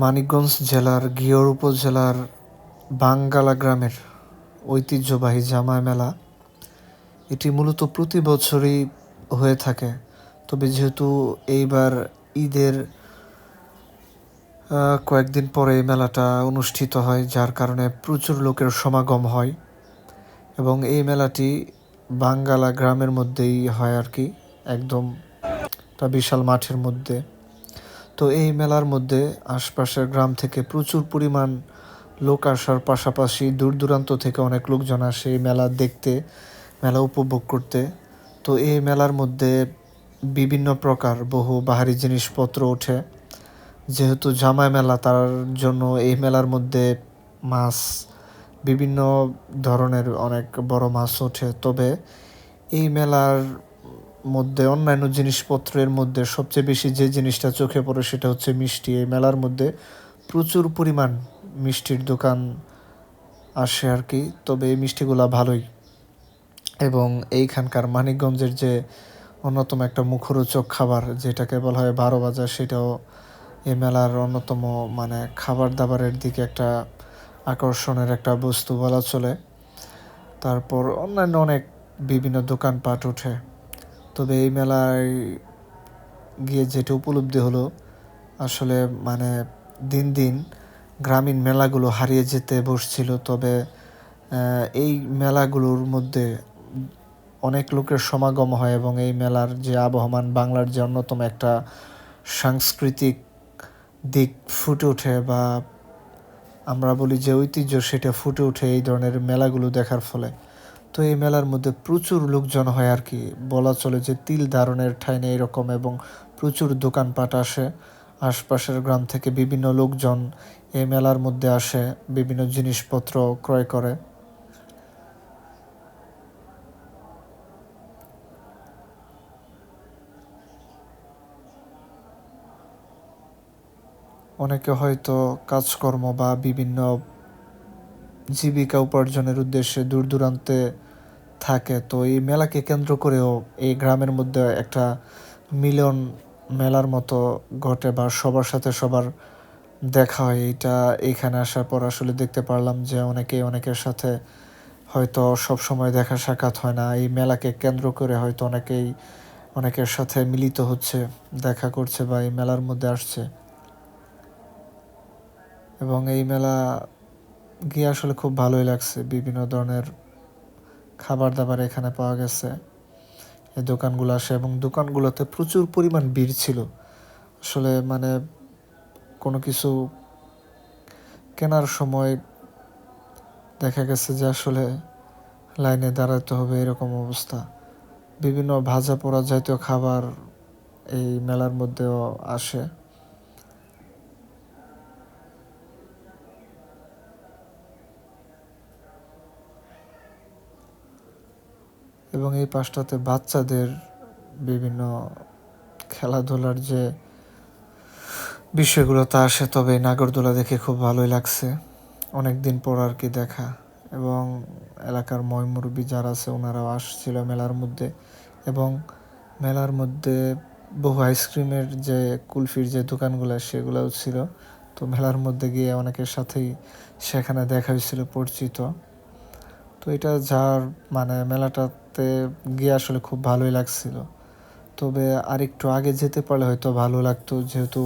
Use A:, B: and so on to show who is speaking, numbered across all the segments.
A: মানিকগঞ্জ জেলার গিয়র উপজেলার বাঙ্গালা গ্রামের ঐতিহ্যবাহী জামাই মেলা। এটি মূলত প্রতি বছরই হয়ে থাকে। তবে যেহেতু এইবার ঈদের কয়েকদিন পরে এই মেলাটা অনুষ্ঠিত হয়, যার কারণে প্রচুর লোকের সমাগম হয় এবং এই মেলাটি বাঙ্গালা গ্রামের মধ্যেই হয় আর কি, একদম বিশাল মাঠের মধ্যে। তো এই মেলার মধ্যে আশপাশের গ্রাম থেকে প্রচুর পরিমাণ লোক আসার পাশাপাশি দূর দূরান্ত থেকে অনেক লোকজন আসে এই মেলা দেখতে, মেলা উপভোগ করতে। তো এই মেলার মধ্যে বিভিন্ন প্রকার বহু বাহারি জিনিসপত্র ওঠে। যেহেতু জামাই মেলা, তার জন্য এই মেলার মধ্যে মাছ, বিভিন্ন ধরনের অনেক বড় মাছ ওঠে। তবে এই মেলার মধ্যে অন্যান্য জিনিসপত্রের মধ্যে সবচেয়ে বেশি যে জিনিসটা চোখে পড়ে সেটা হচ্ছে মিষ্টি। এই মেলার মধ্যে প্রচুর পরিমাণ মিষ্টির দোকান আসে আর কি, তবে এই মিষ্টিগুলা ভালোই। এবং এইখানকার মানিকগঞ্জের যে অন্যতম একটা মুখরোচক খাবার, যেটাকে বলা হয় বারো বাজার, সেটাও এই মেলার অন্যতম মানে খাবার দাবারের দিকে একটা আকর্ষণের একটা বস্তু বলা চলে। তারপর অন্যান্য অনেক বিভিন্ন দোকানপাট ওঠে। তবে এই মেলায় গিয়ে যেটা উপলব্ধি হলো, আসলে মানে দিন দিন গ্রামীণ মেলাগুলো হারিয়ে যেতে বসছিল। তবে এই মেলাগুলোর মধ্যে অনেক লোকের সমাগম হয় এবং এই মেলার যে আবহমান বাংলার যে অন্যতম একটা সাংস্কৃতিক দিক ফুটে ওঠে বা আমরা বলি যে ঐতিহ্য, সেটা ফুটে ওঠে এই ধরনের মেলাগুলো দেখার ফলে। তো এই মেলার মধ্যে প্রচুর লোকজন হয় আর কি। বলা চলে যে তিল ধারণের ঠাই নেই এরকম এবং প্রচুর দোকানপাট আসে। আশপাশের গ্রাম থেকে বিভিন্ন লোকজন এই মেলার মধ্যে আসে, বিভিন্ন জিনিসপত্র ক্রয় করে। অনেকে হয়তো কাজকর্ম বা বিভিন্ন জীবিকা উপার্জনের উদ্দেশ্যে দূর দূরান্তে থাকে। তো এই মেলাকে কেন্দ্র করেও এই গ্রামের মধ্যে একটা মিলন মেলার মতো ঘটে বা সবার সাথে সবার দেখা হয়। এটা এখানে আসার পর আসলে দেখতে পারলাম যে অনেকেই অনেকের সাথে হয়তো সব সময় দেখা সাক্ষাৎ হয় না। এই মেলাকে কেন্দ্র করে হয়তো অনেকেই অনেকের সাথে মিলিত হচ্ছে, দেখা করছে বা এই মেলার মধ্যে আসছে। এবং এই মেলা গিয়ে আসলে খুব ভালোই লাগছে। বিভিন্ন ধরনের খাবার দাবার এখানে পাওয়া গেছে। এই দোকানগুলো আসে এবং দোকানগুলোতে প্রচুর পরিমাণ ভিড় ছিল। আসলে মানে কোনো কিছু কেনার সময় দেখা গেছে যে আসলে লাইনে দাঁড়াতে হবে এরকম অবস্থা। বিভিন্ন ভাজা পোড়া জাতীয় খাবার এই মেলার মধ্যেও আসে। এবং এই পাশটাতে বাচ্চাদের বিভিন্ন খেলাধুলার যে বিষয়গুলো তা আসে, তবে এই নাগরদোলা দেখে খুব ভালোই লাগছে। অনেক দিন পর আর কি দেখা। এবং এলাকার ময়মুরব্বী যারা আছে, ওনারাও আসছিল মেলার মধ্যে। এবং মেলার মধ্যে বহু আইসক্রিমের যে কুলফির যে দোকানগুলো, সেগুলোও ছিল। তো মেলার মধ্যে গিয়ে অনেকের সাথেই সেখানে দেখা হয়েছিল পরিচিত। তো এটা যার মানে মেলাটাতে গিয়ে আসলে খুব ভালোই লাগছিল। তবে আরেকটু আগে যেতে পারলে হয়তো ভালো লাগতো, যেহেতু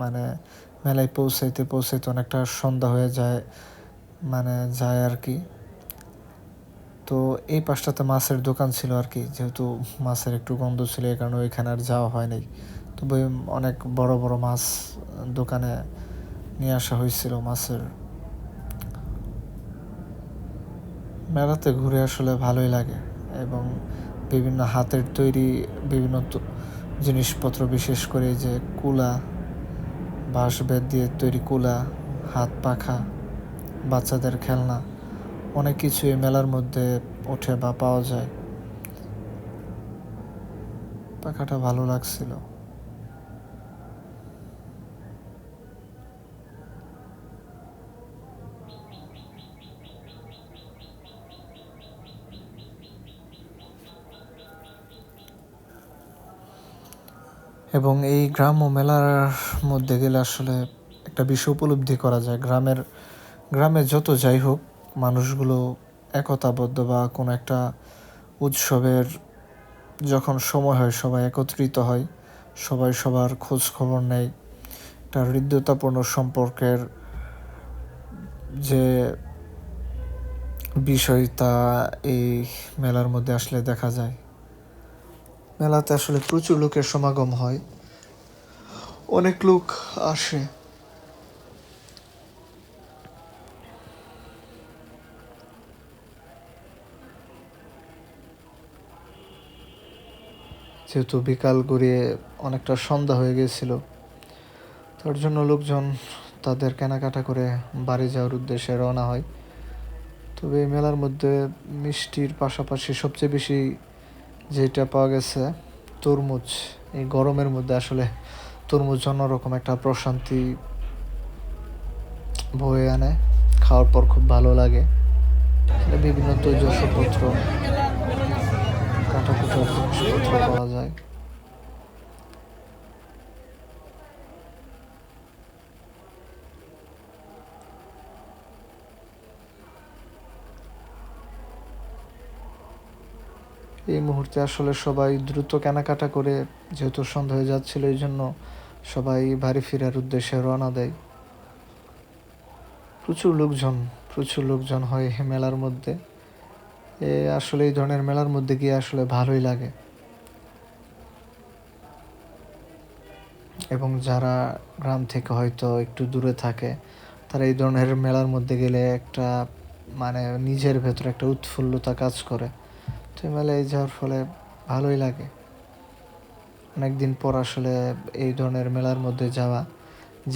A: মানে মেলায় পৌঁছাইতে পৌঁছাইতে অনেকটা সন্ধ্যা হয়ে যায় মানে যায় আর কি। তো এই পাশটাতে মাছের দোকান ছিল আর কি, যেহেতু মাছের একটু গন্ধ ছিল, এই কারণে ওইখানে আর যাওয়া হয়নি তবে অনেক বড় বড় মাছ দোকানে নিয়ে আসা হয়েছিল মাছের। মেলাতে ঘুরে আসলে ভালোই লাগে। এবং বিভিন্ন হাতের তৈরি বিভিন্ন জিনিসপত্র, বিশেষ করে যে কুলা বাঁশ বেত দিয়ে তৈরি কুলা, হাত পাখা, বাচ্চাদের খেলনা, অনেক কিছু এই মেলার মধ্যে ওঠে বা পাওয়া যায়। পাখাটা ভালো লাগছিল। এবং এই গ্রাম্য মেলার মধ্যে গেলে আসলে একটা বিষয় উপলব্ধি করা যায়। গ্রামের গ্রামে যত যাই হোক, মানুষগুলো একতাবদ্ধ বা কোনো একটা উৎসবের যখন সময় হয়, সবাই একত্রিত হয়, সবাই সবার খোঁজ খবর নেয়। একটা হৃদ্যতাপূর্ণ সম্পর্কের যে বিষয় তা এই মেলার মধ্যে আসলে দেখা যায়। মেলাতে আসলে প্রচুর লোকের সমাগম হয়। অনেক লোক আসে। যেহেতু বিকাল গড়িয়ে অনেকটা সন্ধ্যা হয়ে গিয়েছিল, তার জন্য লোকজন তাদের কেনাকাটা করে বাড়ি যাওয়ার উদ্দেশ্যে রওনা হয়। তবে এই মেলার মধ্যে মিষ্টির পাশাপাশি সবচেয়ে বেশি যেটা পাওয়া গেছে, তরমুজ। এই গরমের মধ্যে আসলে তরমুজ অন্যরকম একটা প্রশান্তি বয়ে আনে। খাওয়ার পর খুব ভালো লাগে। বিভিন্ন তৈজসপত্র কাটাকুটার জিনিসপত্র পাওয়া যায়। এই মুহূর্তে আসলে সবাই দ্রুত কেনাকাটা করে, যেহেতু সন্ধ্যা হয়ে যাচ্ছিল, এই জন্য সবাই বাড়ি ফেরার উদ্দেশ্যে রওনা দেয়। প্রচুর লোকজন প্রচুর লোকজন হয় মেলার মধ্যে। এ আসলে এই ধরনের মেলার মধ্যে গিয়ে আসলে ভালোই লাগে। এবং যারা গ্রাম থেকে হয়তো একটু দূরে থাকে, তারা এই ধরনের মেলার মধ্যে গেলে একটা মানে নিজের ভেতরে একটা উৎফুল্লতা কাজ করে। তো এই মেলায় যাওয়ার ফলে ভালোই লাগে। অনেকদিন পর আসলে এই ধরনের মেলার মধ্যে যাওয়া,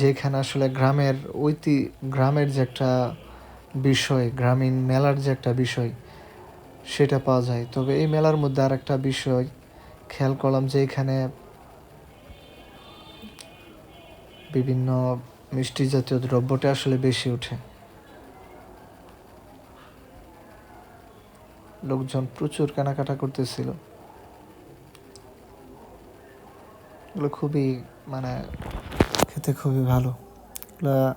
A: যেখানে আসলে গ্রামের ঐতি, গ্রামের যে একটা বিষয়, গ্রামীণ মেলার যে একটা বিষয়, সেটা পাওয়া যায়। তবে এই মেলার মধ্যে আর একটা বিষয়, খেয়াল করলাম যে এখানে বিভিন্ন মিষ্টি জাতীয় দ্রব্যটা আসলে বেশি ওঠে। লোকজন প্রচুর কেনাকাটা করতেছিল। এগুলো খুবই মানে খেতে খুবই ভালো। এগুলা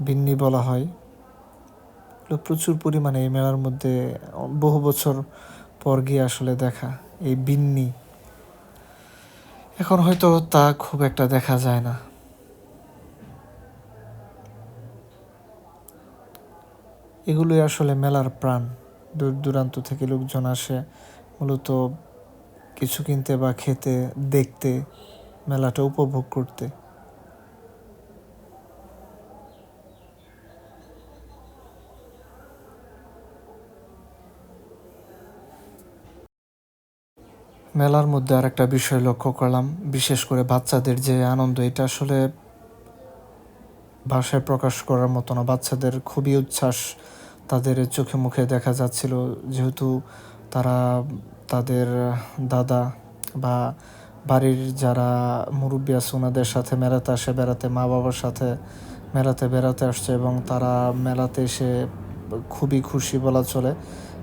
A: বিন্নি বলা হয়। এগুলো প্রচুর পরিমাণে এই মেলার মধ্যে, বহু বছর পর গিয়ে আসলে দেখা এই বিন্নি এখন হয়তো তা খুব একটা দেখা যায় না। এগুলোই আসলে মেলার প্রাণ। দূর দূরান্ত থেকে লোকজন আসে। মূলত কিছু কিনতে বা খেতে, দেখতে, মেলাটা উপভোগ করতে। মেলার মধ্যে আর একটা বিষয় লক্ষ্য করলাম, বিশেষ করে বাচ্চাদের যে আনন্দ, এটা আসলে ভাষায় প্রকাশ করার মতো না। বাচ্চাদের খুবই উচ্ছ্বাস তাদের চোখে মুখে দেখা যাচ্ছিল যেহেতু তারা তাদের দাদা বা বাড়ির যারা মুরব্বী আছে ওনাদের সাথে মেলাতে আসে, বেড়াতে মা বাবার সাথে মেলাতে, বেড়াতে আসছে এবং তারা মেলাতে এসে খুবই খুশি বলা চলে।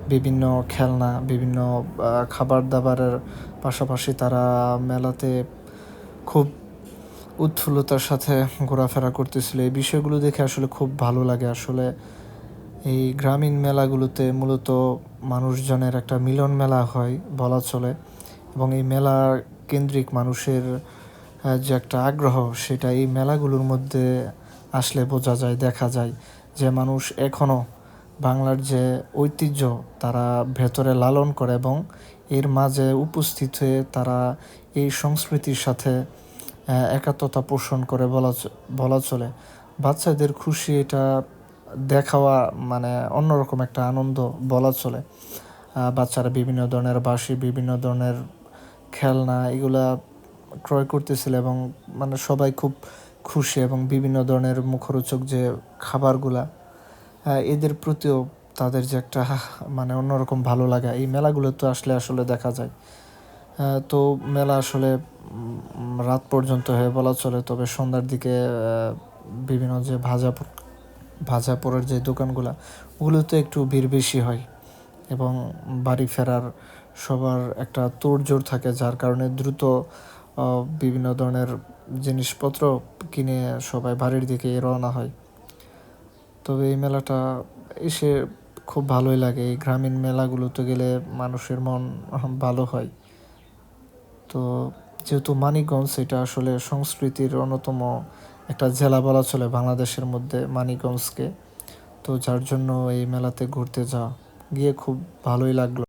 A: বিভিন্ন খেলনা, বিভিন্ন খাবার দাবারের পাশাপাশি তারা মেলাতে খুব উৎফুল্লতার সাথে ঘোরাফেরা করতেছিল। এই বিষয়গুলো দেখে আসলে খুব ভালো লাগে। আসলে এই গ্রামীণ মেলাগুলোতে মূলত মানুষজনের একটা মিলন মেলা হয় বলা চলে। এবং এই মেলা কেন্দ্রিক মানুষের যে একটা আগ্রহ, সেটা এই মেলাগুলোর মধ্যে আসলে বোঝা যায়, দেখা যায় যে মানুষ এখনও বাংলার যে ঐতিহ্য, তারা ভেতরে লালন করে এবং এর মাঝে উপস্থিত হয়ে তারা এই সংস্কৃতির সাথে একাত্মতা পোষণ করে বলা বলা চলে। বাচ্চাদের খুশি এটা দেখাওয়া মানে অন্যরকম একটা আনন্দ বলা চলে। বাচ্চারা বিভিন্ন ধরনের বাসি বিভিন্ন ধরনের খেলনা এগুলা ক্রয় করতেছিল এবং মানে সবাই খুব খুশি এবং বিভিন্ন ধরনের মুখরোচক যে খাবারগুলা এদের প্রতিও তাদের যে একটা মানে অন্যরকম ভালো লাগা। এই মেলাগুলো তো আসলে আসলে দেখা যায়। তো মেলা আসলে রাত পর্যন্ত হয়ে বলা চলে, তবে সন্ধ্যার দিকে বিভিন্ন যে ভাজা ভাজা পোড়ার যে দোকানগুলো, ওগুলোতে একটু ভিড় বেশি হয় এবং বাড়ি ফেরার সবার একটা তোড়জোড় থাকে, যার কারণে দ্রুত বিভিন্ন ধরনের জিনিসপত্র কিনে সবাই বাড়ির দিকে রওনা হয়। তবে এই মেলাটা এসে খুব ভালোই লাগে। এই গ্রামীণ মেলাগুলোতে গেলে মানুষের মন ভালো হয়। তো যেহেতু মানিকগঞ্জ, এটা আসলে সংস্কৃতির অন্যতম একটা জেলা বলা চলে বাংলাদেশের মধ্যে মানিকগঞ্জকে। তো যার জন্য এই মেলাতে ঘুরতে যাওয়া। গিয়ে খুব ভালোই লাগল।